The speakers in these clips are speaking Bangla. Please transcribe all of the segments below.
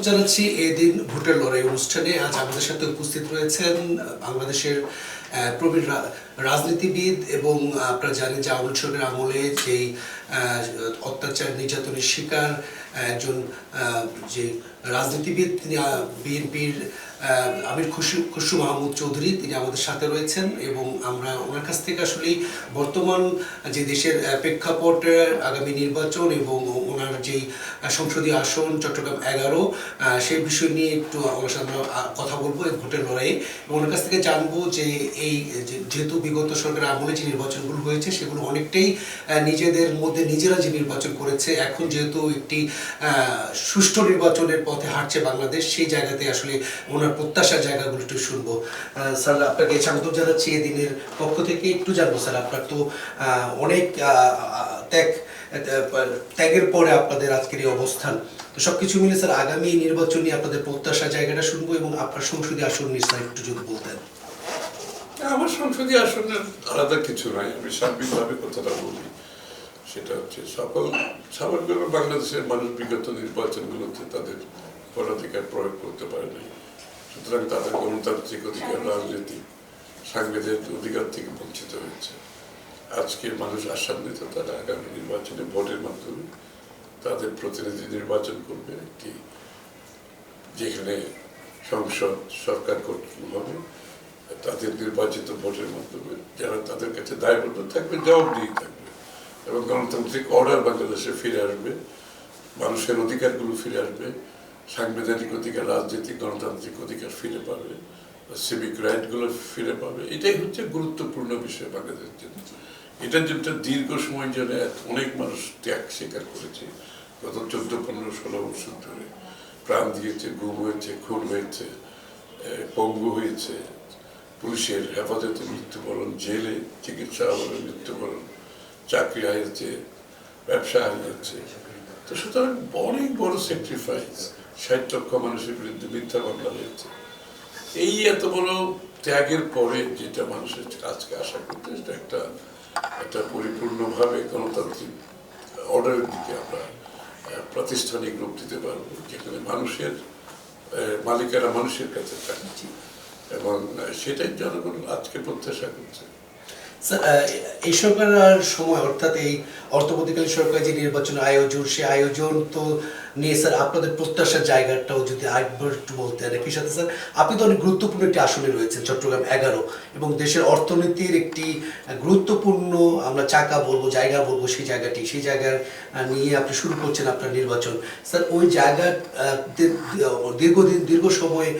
স্বাগত জানাচ্ছি এই দিন ভোটের লড়াই অনুষ্ঠানে আজ আমাদের সাথে উপস্থিত রয়েছেন, বাংলাদেশের প্রবীণ রাজনীতিবিদ এবং আপনারা জানেন যে আওয়ামী আমলে যেই অত্যাচার, নির্যাতনের শিকার একজন যে রাজনীতিবিদ তিনি বিএনপির আমির খুশু খুশু মাহমুদ চৌধুরী তিনি আমাদের সাথে রয়েছেন এবং আমরা ওনার কাছ থেকে আসলেই বর্তমান যে দেশের প্রেক্ষাপটে আগামী নির্বাচন এবং ওনার যেই সংসদীয় আসন, চট্টগ্রাম এগারো সেই বিষয় নিয়ে একটু ওনার সাথে কথা বলব এই ভোটের লড়াইয়ে। এবং ওনার কাছ থেকে জানব যে এই, যে- যেহেতু বিগত সরকারের আমলে যে নির্বাচনগুলো হয়েছে, সেগুলো অনেকটাই নিজেদের মধ্যে নিজেরা যে নির্বাচন করেছে, এখন যেহেতু একটি সুষ্ঠু নির্বাচনের পথে হাঁটছে বাংলাদেশ, সেই জায়গাতে আসলে ওনার প্রত্যাশার জায়গাগুলো একটু শুনব। স্যার, আপনাকে স্বাগত জানাচ্ছি এই দিনের পক্ষ থেকে। একটু জানব, স্যার, আপনার তো অনেক ত্যাগ ত্যাগের পরে আপনাদের আজকের এই অবস্থান। তো সবকিছু মিলে স্যার, আগামী নির্বাচন নিয়ে আপনাদের প্রত্যাশার জায়গাটা শুনব এবং আপনার সংসদীয় আসন নিয়ে স্যার একটু যদি বলতেন। আমার সংসদীয় আসনের আলাদা কিছু নাই। আমি সার্বিকভাবে কথাটা বলি। সেটা হচ্ছে সকল স্বাভাবিকভাবে বাংলাদেশের মানুষ বিগত নির্বাচনগুলোতে তাদের ভোটাধিকার প্রয়োগ করতে পারে নাই। সুতরাং তাদের গণতান্ত্রিক অধিকার, রাজনৈতিক, সাংবিধানিক অধিকার থেকে বঞ্চিত হয়েছে। আজকে মানুষ আশান্বিত তারা আগামী নির্বাচনে ভোটের মাধ্যমে তাদের প্রতিনিধি নির্বাচন করবে একটি যেখানে সংসদ সরকার কর্তৃক হবে। তাদের নির্বাচিত ভোটের মাধ্যমে যারা তাদের কাছে দায়বদ্ধ থাকবে জবাবদিহি থাকবে এবং গণতান্ত্রিক অর্ডার বাংলাদেশে ফিরে আসবে। মানুষের অধিকারগুলো ফিরে আসবে। সাংবিধানিক অধিকার, রাজনৈতিক, গণতান্ত্রিক অধিকার ফিরে পাবে। সিভিক রাইটগুলো ফিরে পাবে। এটাই হচ্ছে গুরুত্বপূর্ণ বিষয় বাংলাদেশের জন্য। এটার জন্য দীর্ঘ সময় জন্য অনেক মানুষ ত্যাগ স্বীকার করেছে। গত চোদ্দ, পনেরো, ষোলো বছর ধরে। প্রাণ দিয়েছে গুম হয়েছে, খুন হয়েছে পঙ্গু হয়েছে, পুলিশের হেফাজতে মৃত্যুবরণ, জেলে চিকিৎসা অভাবে মৃত্যুবরণ, চাকরি হারিয়েছে, ব্যবসা হারিয়েছে। তো সুতরাং অনেক বড় স্যাক্রিফাইস ষাট লক্ষ মানুষের বিরুদ্ধে মিথ্যা মামলা হয়েছে। এই এত বড় ত্যাগের পরে যেটা মানুষের আজকে আশা করতে সেটা একটা একটা পরিপূর্ণভাবে গণতান্ত্রিক অর্ডারের দিকে আমরা প্রাতিষ্ঠানিক রূপ দিতে পারব। যেখানে মানুষের মালিকেরা মানুষের কাছে থাকছে এবং সেটাই জনগণ আজকে প্রত্যাশা করছে। এই সরকারের সময় অর্থাৎ এই সরকার যে নির্বাচনের আয়োজন সেই আয়োজন তো নিয়ে স্যার আপনাদের প্রত্যাশার জায়গাটাও যদি আরেকবার একটু বলতেন একই সাথে স্যার আপনি তো অনেক গুরুত্বপূর্ণ একটি আসনে রয়েছেন চট্টগ্রাম এগারো এবং দেশের অর্থনীতির একটি গুরুত্বপূর্ণ আমরা চাকা বলব জায়গা বলব সেই জায়গাটি সেই জায়গার আহ, নিয়ে আপনি শুরু করছেন আপনার নির্বাচন। স্যার ওই জায়গা দীর্ঘদিন দীর্ঘ সময়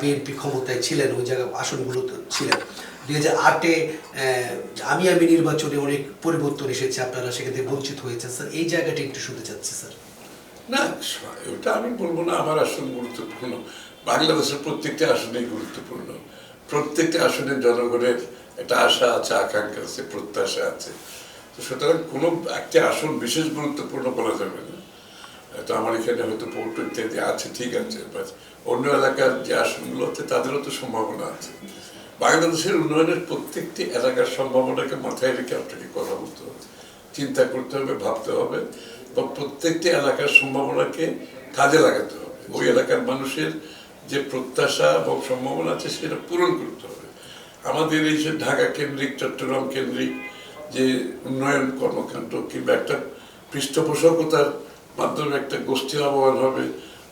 বিএনপি ক্ষমতায় ছিলেন ওই জায়গা আসনগুলোতে ছিলেন। দুই হাজার আটে আমি আমি নির্বাচনে অনেক পরিবর্তন এসেছে, আপনারা থেকে বঞ্চিত হয়েছেন, স্যার। এই জায়গাটা একটু শুনতে চাচ্ছি, স্যার। না ওটা আমি বলব না, আমার আসন গুরুত্বপূর্ণ। বাংলাদেশের প্রত্যেকটা আসনেই গুরুত্বপূর্ণ। প্রত্যেকটা আসনে জনগণের একটা আশা আছে, আকাঙ্ক্ষা আছে, প্রত্যাশা আছে। তো সুতরাং কোনো একটা আসন বিশেষ গুরুত্বপূর্ণ বলা যাবে না। তো আমার এখানে হয়তো পোর্ট ইত্যাদি আছে, ঠিক আছে অন্য এলাকার যে আসনগুলো আছে, তাদেরও তো সম্ভাবনা আছে। বাংলাদেশের উন্নয়নের প্রত্যেকটি এলাকার সম্ভাবনাকে মাথায় রেখে আপনাকে কথা বলতে হবে, চিন্তা করতে হবে, ভাবতে হবে বা প্রত্যেকটি এলাকার সম্ভাবনাকে কাজে লাগাতে হবে। ওই এলাকার মানুষের যে প্রত্যাশা এবং সম্ভাবনা আছে সেটা পূরণ করতে হবে। আমাদের এই যে ঢাকা কেন্দ্রিক, চট্টগ্রাম কেন্দ্রিক যে উন্নয়ন কর্মকাণ্ড কিংবা একটা পৃষ্ঠপোষকতার মাধ্যমে একটা গোষ্ঠী লাভবান হবে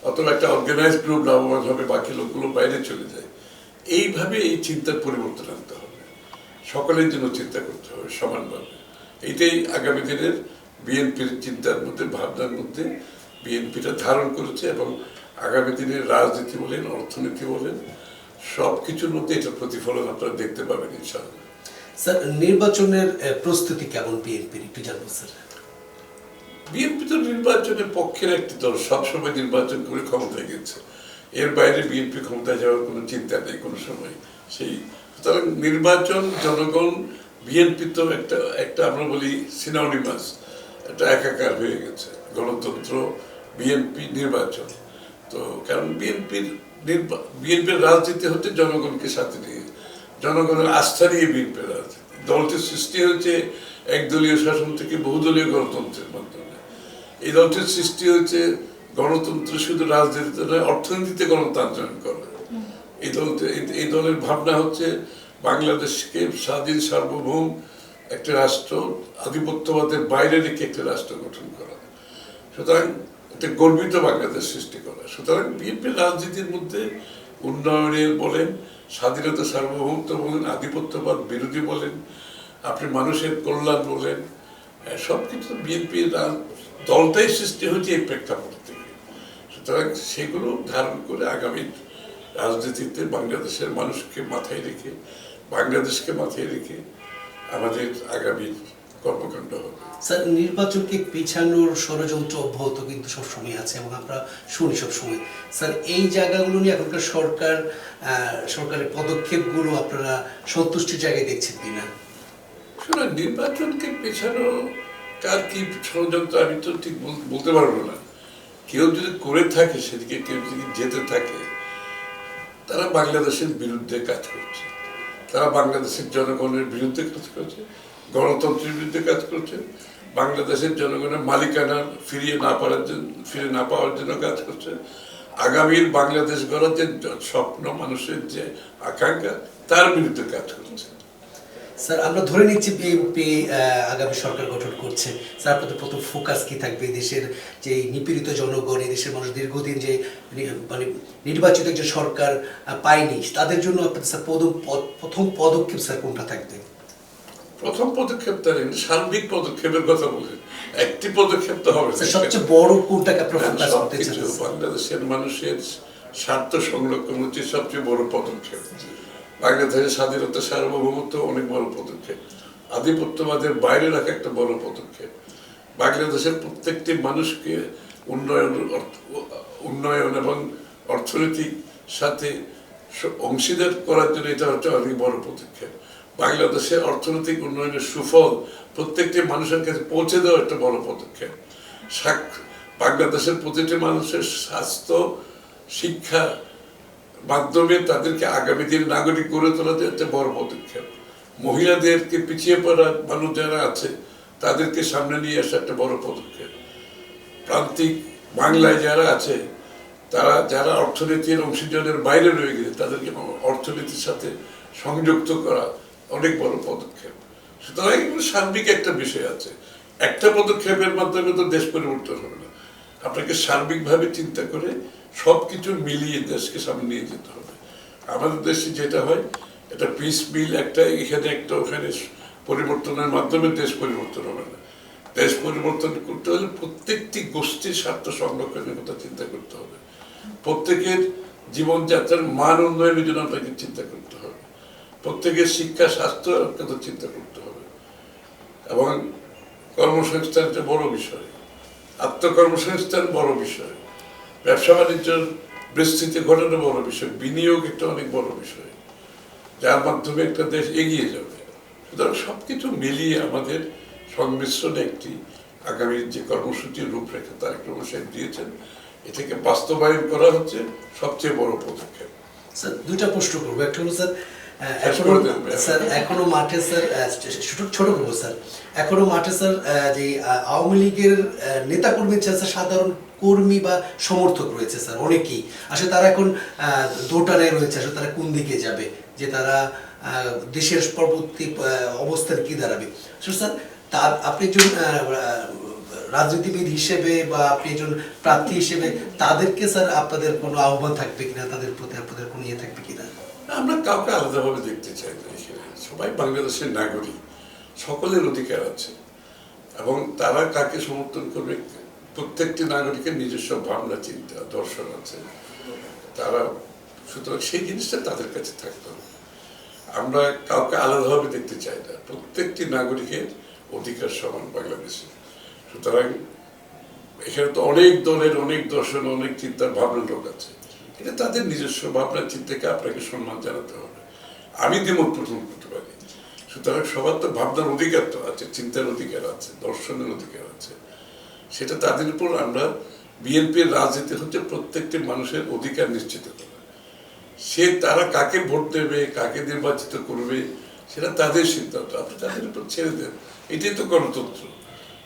অথবা একটা অর্গানাইজ গ্রুপ লাভবান হবে, বাকি লোকগুলো বাইরে চলে যায়। এইভাবে এই চিন্তার পরিবর্তন আনতে হবে। সকলের জন্য চিন্তা করতে হবে সমানভাবে। এইটাই আগামী দিনের বিএনপির চিন্তার মধ্যে ভাবনার মধ্যে বিএনপিটা ধারণ করেছে এবং আগামী দিনের রাজনীতি বলেন অর্থনীতি বলেন সব কিছুর মধ্যে এটার প্রতিফলন আপনারা দেখতে পাবেন ইনশাআল্লাহ। স্যার নির্বাচনের প্রস্তুতি কেমন বিএনপির? একটু জানব স্যার। বিএনপি তো নির্বাচনের পক্ষের একটি দল সবসময় নির্বাচন করে ক্ষমতায় গেছে এর বাইরে বিএনপি ক্ষমতায় যাওয়ার কোনো চিন্তা নেই কোনো সময়। সেই সুতরাং নির্বাচন, জনগণ, বিএনপি তো একটা একটা আমরা বলি সিনোনিমাস একটা একাকার হয়ে গেছে। গণতন্ত্র, বিএনপি, নির্বাচন। তো কারণ বিএনপির বিএনপির রাজনীতি হচ্ছে জনগণকে সাথে নিয়ে। জনগণের আস্থা নিয়ে বিএনপির রাজনীতি। দলটির সৃষ্টি হয়েছে একদলীয় শাসন থেকে বহুদলীয় গণতন্ত্রের মাধ্যমে। এই দলটির সৃষ্টি হয়েছে গণতন্ত্র শুধু রাজনীতিতে নয়, অর্থনীতিতে গণতান্ত্রিক করা। এই দল এই- দলের ভাবনা হচ্ছে বাংলাদেশকে স্বাধীন সার্বভৌম একটা রাষ্ট্র, আধিপত্যবাদের বাইরে রেখে একটা রাষ্ট্র গঠন করা। সুতরাং একটা গর্বিত বাংলাদেশ সৃষ্টি করা। সুতরাং বিএনপির রাজনীতির মধ্যে উন্নয়নের বলেন, স্বাধীনতা সার্বভৌমত্ব বলেন, আধিপত্যবাদ বিরোধী বলেন, আপনি মানুষের কল্যাণ বলেন সব কিছু বিএনপির দলটাই সৃষ্টি হয়েছে এই প্রেক্ষাপট। সুতরাং সেগুলো ধারণ করে আগামী রাজনীতিতে বাংলাদেশের মানুষকে মাথায় রেখে বাংলাদেশকে মাথায় রেখে আমাদের আগামী কর্মকাণ্ড হবে। স্যার নির্বাচনকে পিছানোর ষড়যন্ত্র অব্যাহত কিন্তু সবসময় আছে এবং আমরা শুনি সবসময়। স্যার এই জায়গাগুলো নিয়ে এখনকার সরকার সরকারের পদক্ষেপগুলো আপনারা সন্তুষ্টির জায়গায় দেখছেন কিনা? শোনো নির্বাচনকে পেছানো কার কি ষড়যন্ত্র আমি তো ঠিক বল- বলতে পারব না। কেউ যদি করে থাকে, সেদিকে কেউ যদি যেতে থাকে, তারা বাংলাদেশের বিরুদ্ধে কাজ করছে। তারা বাংলাদেশের জনগণের বিরুদ্ধে কাজ করছে, গণতন্ত্রের বিরুদ্ধে কাজ করছে, বাংলাদেশের জনগণের মালিকানা ফিরিয়ে না পাওয়ার জন্য, ফিরে না পাওয়ার জন্য কাজ করছে। আগামীর বাংলাদেশ গড়ার যে স্বপ্ন, মানুষের যে আকাঙ্ক্ষা, তার বিরুদ্ধে কাজ করছে। স্যার আমরা ধরে নিচ্ছি বিএনপি আগামী সরকার গঠন করছে। স্যার আপনাদের প্রথম ফোকাস কি থাকবে? দেশের যে নিপীড়িত জনগণ দেশের মানুষ দীর্ঘদিন যে মানে নির্বাচিত একজন সরকার পায়নি তাদের জন্য আপনাদের স্যার প্রথম পদক্ষেপ স্যার কোনটা থাকবে? প্রথম পদক্ষেপ তার সার্বিক পদক্ষেপের কথা বলেন একটি পদক্ষেপ তো হবে। সবচেয়ে বড় কোনটাকে আপনারা হ্যাঁ, ফোকাস করতে চান? বাংলাদেশের মানুষের স্বার্থ সংরক্ষণ হচ্ছে সবচেয়ে বড় পদক্ষেপ। বাংলাদেশের স্বাধীনতা সার্বভৌমত্ব অনেক বড় পদক্ষেপ। আধিপত্যবাদের বাইরে রাখা একটা বড় পদক্ষেপ। বাংলাদেশের প্রত্যেকটি মানুষকে উন্নয়ন উন্নয়ন এবং অর্থনৈতিক সাথে অংশীদার করার জন্য এটা হচ্ছে অনেক বড় পদক্ষেপ। বাংলাদেশের অর্থনৈতিক উন্নয়নের সুফল প্রত্যেকটি মানুষের কাছে পৌঁছে দেওয়া একটা বড় পদক্ষেপ। বাংলাদেশের প্রতিটি মানুষের স্বাস্থ্য, শিক্ষা মাধ্যমে তাদেরকে আগামী দিন নাগরিক গড়ে তোলাতে একটা বড় পদক্ষেপ। মহিলাদেরকে পিছিয়ে পড়া মানুষ যারা আছে, তাদেরকে সামনে নিয়ে আসা একটা বড় পদক্ষেপ। প্রান্তিক বাংলায় যারা আছে, তারা যারা অর্থনীতির অংশীজনের বাইরে রয়ে গেছে, তাদেরকে অর্থনীতির সাথে সংযুক্ত করা অনেক বড় পদক্ষেপ। সুতরাং এগুলো সার্বিক একটা বিষয় আছে। একটা পদক্ষেপের মাধ্যমে তো দেশ পরিবর্তন হবে না। আপনাকে সার্বিকভাবে চিন্তা করে সব কিছু মিলিয়ে দেশকে সামনে নিয়ে যেতে হবে। আমাদের দেশে যেটা হয় এটা পিস মিল একটা এখানে, একটা ওখানে পরিবর্তনের মাধ্যমে দেশ পরিবর্তন হবে না। দেশ পরিবর্তন করতে হলে প্রত্যেকটি গোষ্ঠীর স্বার্থ সংরক্ষণের কথা চিন্তা করতে হবে। প্রত্যেকের জীবনযাত্রার মান উন্নয়নের জন্য আপনাকে চিন্তা করতে হবে। প্রত্যেকের শিক্ষা, স্বাস্থ্য কথা চিন্তা করতে হবে। এবং কর্মসংস্থান একটা বড় বিষয়। আত্মকর্মসংস্থান বড় বিষয়। ব্যবসা বাণিজ্যের বিস্তৃতি ঘটানো বড় বিষয় বিনিয়োগ একটা অনেক বড় বিষয়। যার মাধ্যমে একটা দেশ এগিয়ে যাবে। সুতরাং সবকিছু মিলিয়ে আমাদের সংমিশ্রণে একটি আগামী যে কর্মসূচির রূপরেখা তার একটা সাহেব দিয়েছেন এটাকে বাস্তবায়ন করা হচ্ছে সবচেয়ে বড় পদক্ষেপ। স্যার দুইটা প্রশ্ন করব। একটা হলো স্যার ভাই। স্যার এখনও মাঠে স্যার ছোট ছোট করব স্যার। এখনও মাঠে স্যার যে আওয়ামী লীগের নেতা কর্মী স্যার সাধারণ কর্মী বা সমর্থক রয়েছে স্যার অনেকেই। আসলে তারা এখন দোটানায় রয়েছে। আসলে তারা কোন দিকে যাবে? যে তারা দেশের পরবর্তী আহ, অবস্থান কি দাঁড়াবে? স্যার তার আপনি একজন রাজনীতিবিদ হিসেবে বা আপনি একজন প্রার্থী হিসেবে তাদেরকে স্যার আপনাদের কোনো আহ্বান থাকবে কিনা? তাদের প্রতি আপনাদের কোনো ইয়ে থাকবে কিনা? আমরা কাউকে আলাদাভাবে দেখতে চাই না সবাই বাংলাদেশের নাগরিক। সকলের অধিকার আছে। এবং তারা কাকে সমর্থন করবে? প্রত্যেকটি নাগরিকের নিজস্ব ভাবনা, চিন্তা, দর্শন আছে। তারা সুতরাং সেই জিনিসটা তাদের কাছে থাকতে হবে আমরা কাউকে আলাদাভাবে দেখতে চাই না। প্রত্যেকটি নাগরিকের অধিকার সমান বাংলাদেশে সুতরাং এখানে তো অনেক দলের, অনেক দর্শন, অনেক চিন্তার ভাবনার লোক আছে। এটা তাদের নিজস্ব ভাবনার চিন্তাকে আপনাকে সম্মান জানাতে হবে। আমি দ্বিমত পোষণ করতে পারি। সুতরাং সবার তো ভাবনার অধিকার তো আছে, চিন্তার অধিকার আছে, দর্শনের অধিকার আছে। সেটা তাদের উপর আমরা বিএনপির রাজনীতি হচ্ছে প্রত্যেকটি মানুষের অধিকার নিশ্চিত করা। সে তারা কাকে ভোট দেবে, কাকে নির্বাচিত করবে, সেটা তাদের সিদ্ধান্ত। আপনি তাদের উপর ছেড়ে দেন। এটাই তো গণতন্ত্র।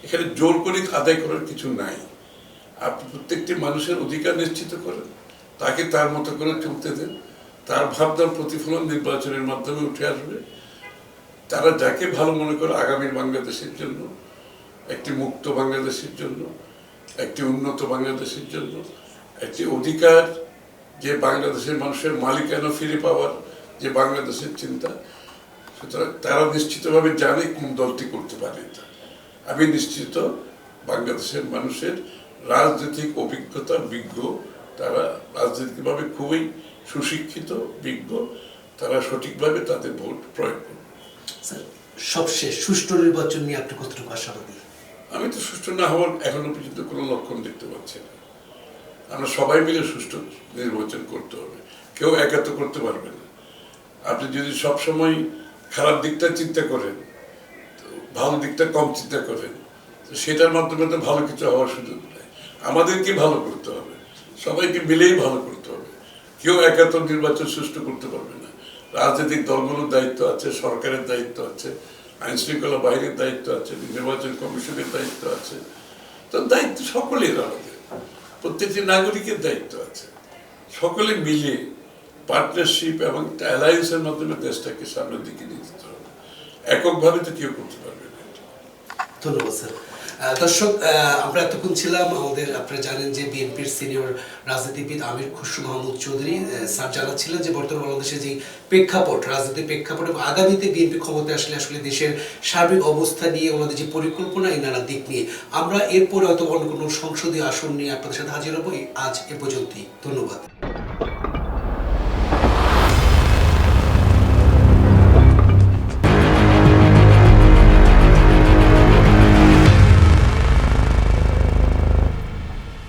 এখানে জোর করে আদায় করার কিছু নাই। আপনি প্রত্যেকটি মানুষের অধিকার নিশ্চিত করেন। তাকে তার মতো করে চলতে দেন। তার ভাবনার প্রতিফলন নির্বাচনের মাধ্যমে উঠে আসবে। তারা যাকে ভালো মনে করে আগামী বাংলাদেশের জন্য একটি মুক্ত বাংলাদেশের জন্য, একটি উন্নত বাংলাদেশের জন্য, একটি অধিকার যে বাংলাদেশের মানুষের মালিকানা ফিরে পাওয়ার যে বাংলাদেশের চিন্তা, সুতরাং তারা নিশ্চিতভাবে জানে কোন দলটি করতে পারে আমি নিশ্চিত বাংলাদেশের মানুষের রাজনৈতিক অভিজ্ঞতা বিজ্ঞ, তারা রাজনৈতিকভাবে খুবই সুশিক্ষিত, বিজ্ঞ, তারা সঠিকভাবে তাদের ভোট প্রয়োগ করবে। সবশেষ সুষ্ঠু নির্বাচন নিয়ে আপনি কতটুকু আশাবাদী? আমি তো সুষ্ঠু না হওয়ার এখনও পর্যন্ত কোনো লক্ষণ দেখতে পাচ্ছি না। আমরা সবাই মিলে সুষ্ঠু নির্বাচন করতে হবে। কেউ একা তো করতে পারবে না। আপনি যদি সবসময় খারাপ দিকটা চিন্তা করেন ভালো দিকটা কম চিন্তা করেন, তো সেটার মাধ্যমে তো ভালো কিছু হওয়ার সুযোগ নেই। আমাদেরকে ভালো করতে হবে। সবাইকে মিলেই ভালো করতে হবে। কেউ একা তো নির্বাচন সুষ্ঠু করতে পারবে না। রাজনৈতিক দলগুলোর দায়িত্ব আছে, সরকারের দায়িত্ব আছে। আইন শৃঙ্খলা বাহিনীর দায়িত্ব আছে, নির্বাচন কমিশনের দায়িত্ব আছে। তো দায়িত্ব সকলের আমাদের প্রত্যেকটি নাগরিকের দায়িত্ব আছে। সকলে মিলে পার্টনারশিপ এবং অ্যালায়েন্সের মাধ্যমে দেশটাকে সামনের দিকে নিয়ে যেতে হবে। এককভাবে তো কেউ করতে পারবে না। ধন্যবাদ, স্যার। দর্শক আমরা এতক্ষণ ছিলাম আমাদের, আপনারা জানেন যে বিএনপির সিনিয়র রাজনীতিবিদ আমির খুশরু মাহমুদ চৌধুরী স্যার জানাচ্ছিলেন যে বর্তমান বাংলাদেশে যে প্রেক্ষাপট, রাজনৈতিক প্রেক্ষাপট এবং আগামীতে বিএনপি ক্ষমতায় আসলে আসলে দেশের সার্বিক অবস্থা নিয়ে, ওনাদের যে পরিকল্পনা, এই নানা দিক নিয়ে। আমরা এরপরে হয়তো অন্য কোনো সংসদীয় আসন নিয়ে আপনাদের সাথে হাজির হব। আজ এ পর্যন্তই। ধন্যবাদ।